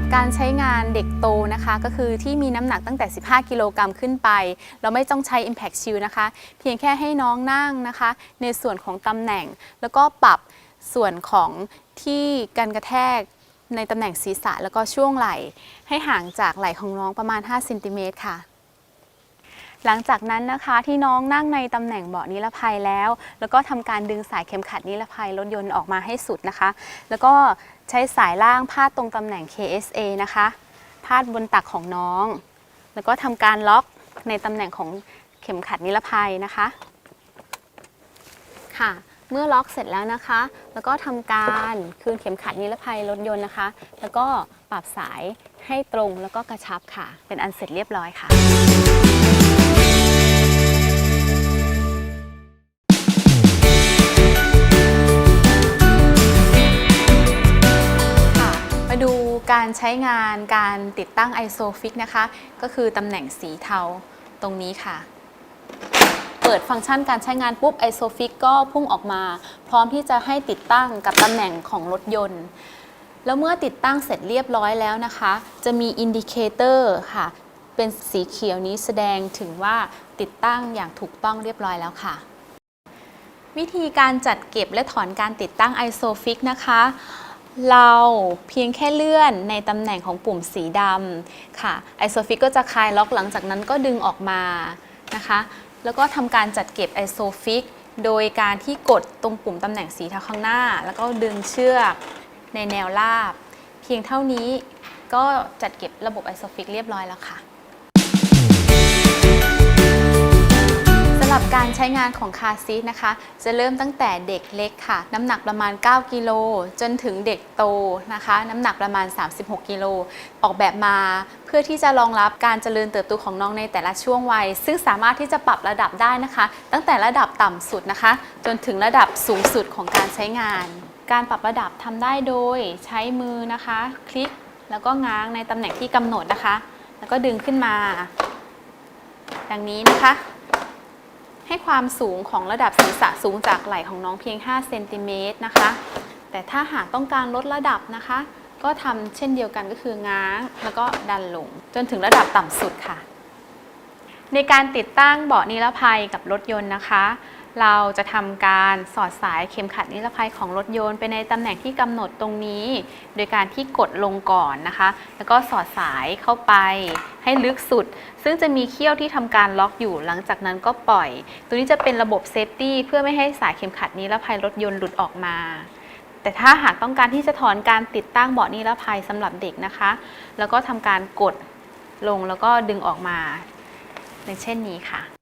รับการใช้งานเด็กโตนะคะ ก็คือที่มีน้ำหนักตั้งแต่ 15 กิโลกรัมขึ้นไป เราไม่ต้องใช้ Impact Shield นะคะ เพียงแค่ให้น้องนั่งนะคะ ในส่วนของตำแหน่ง แล้วก็ปรับส่วนของที่การกระแทกในตำแหน่งศีรษะแล้วก็ช่วงไหล่ ให้ห่างจากไหล่ของน้องประมาณ 5 เซนติเมตรค่ะ หลังจากนั้นนะคะที่น้องนั่งในตำแหน่งเบาะนิรภัยแล้ว แล้วก็ทำการดึงสายเข็มขัดนิรภัยรถยนต์ออกมาให้สุดนะคะ แล้วก็ใช้สายล่างพาดตรงตำแหน่ง KSA นะคะพาดบนตักของน้อง แล้วก็ทำการล็อกในตำแหน่งของเข็มขัดนิรภัยนะคะค่ะ เมื่อล็อกเสร็จแล้วนะคะ แล้วก็ทำการคืนเข็มขัดนิรภัยรถยนต์นะคะ แล้วก็ปรับสายให้ตรงแล้วก็กระชับค่ะ เป็นอันเสร็จเรียบร้อยค่ะมาดูการใช้งานการติดตั้ง ISOFIX นะคะ ก็คือตำแหน่งสีเทาตรงนี้ค่ะ ปิดฟังก์ชันการใช้งานปุ๊บ ISOFIX ก็พุ่งออกมา พร้อมที่จะให้ติดตั้งกับตำแหน่งของรถยนต์ แล้วเมื่อติดตั้งเสร็จเรียบร้อยแล้วนะคะ จะมีอินดิเคเตอร์ค่ะ เป็นสีเขียวนี้แสดงถึงว่าติดตั้งอย่างถูกต้องเรียบร้อยแล้วค่ะ วิธีการจัดเก็บและถอนการติดตั้ง ISOFIX นะคะเราเพียงแค่เลื่อนในตำแหน่งของปุ่มสีดำค่ะ ISOFIX ก็จะคลายล็อกหลังจากนั้นก็ดึงออกมานะคะ แล้วก็ทำการจัดเก็บไอโซฟิกโดยการที่กดตรงปุ่มตำแหน่งสีทาข้างหน้า แล้วก็ดึงเชือกในแนวราบ เพียงเท่านี้ก็จัดเก็บระบบไอโซฟิกเรียบร้อยแล้วค่ะำหรับการใช้งานของคาซีทนะคะ จะเริ่มตั้งแต่เด็กเล็กค่ะ น้ำหนักประมาณ 9 กิโลจนถึงเด็กโตนะคะ น้ำหนักประมาณ 36 กิโลออกแบบมาเพื่อที่จะรองรับการเจริญเติบโตของน้องในแต่ละช่วงวัย ซึ่งสามารถที่จะปรับระดับได้นะคะ ตั้งแต่ระดับต่ำสุดนะคะ จนถึงระดับสูงสุดของการใช้งาน การปรับระดับทำได้โดยใช้มือนะคะ คลิกแล้วก็ง้างในตำแหน่งที่กำหนดนะคะ แล้วก็ดึงขึ้นมา ดังนี้นะคะ ให้ความสูงของระดับศีรษะสูงจากไหล่ของน้องเพียง 5 เซนติเมตรนะคะ แต่ถ้าหากต้องการลดระดับนะคะ ก็ทำเช่นเดียวกันก็คือง้างแล้วก็ดันลง จนถึงระดับต่ำสุดค่ะ ในการติดตั้งเบาะนิรภัยกับรถยนต์นะคะ เราจะทำการสอดสายเข็มขัดนิรภัยของรถยนต์ไปในตำแหน่งที่กำหนดตรงนี้ โดยการที่กดลงก่อนนะคะ แล้วก็สอดสายเข้าไปให้ลึกสุด ซึ่งจะมีเขี้ยวที่ทำการล็อกอยู่หลังจากนั้นก็ปล่อย ตัวนี้จะเป็นระบบเซฟตี้เพื่อไม่ให้สายเข็มขัดนิรภัยรถยนต์หลุดออกมาแต่ถ้าหากต้องการที่จะถอนการติดตั้งเบาะนิรภัยสำหรับเด็กนะคะ แล้วก็ทำการกดลงแล้วก็ดึงออกมาในเช่นนี้ค่ะ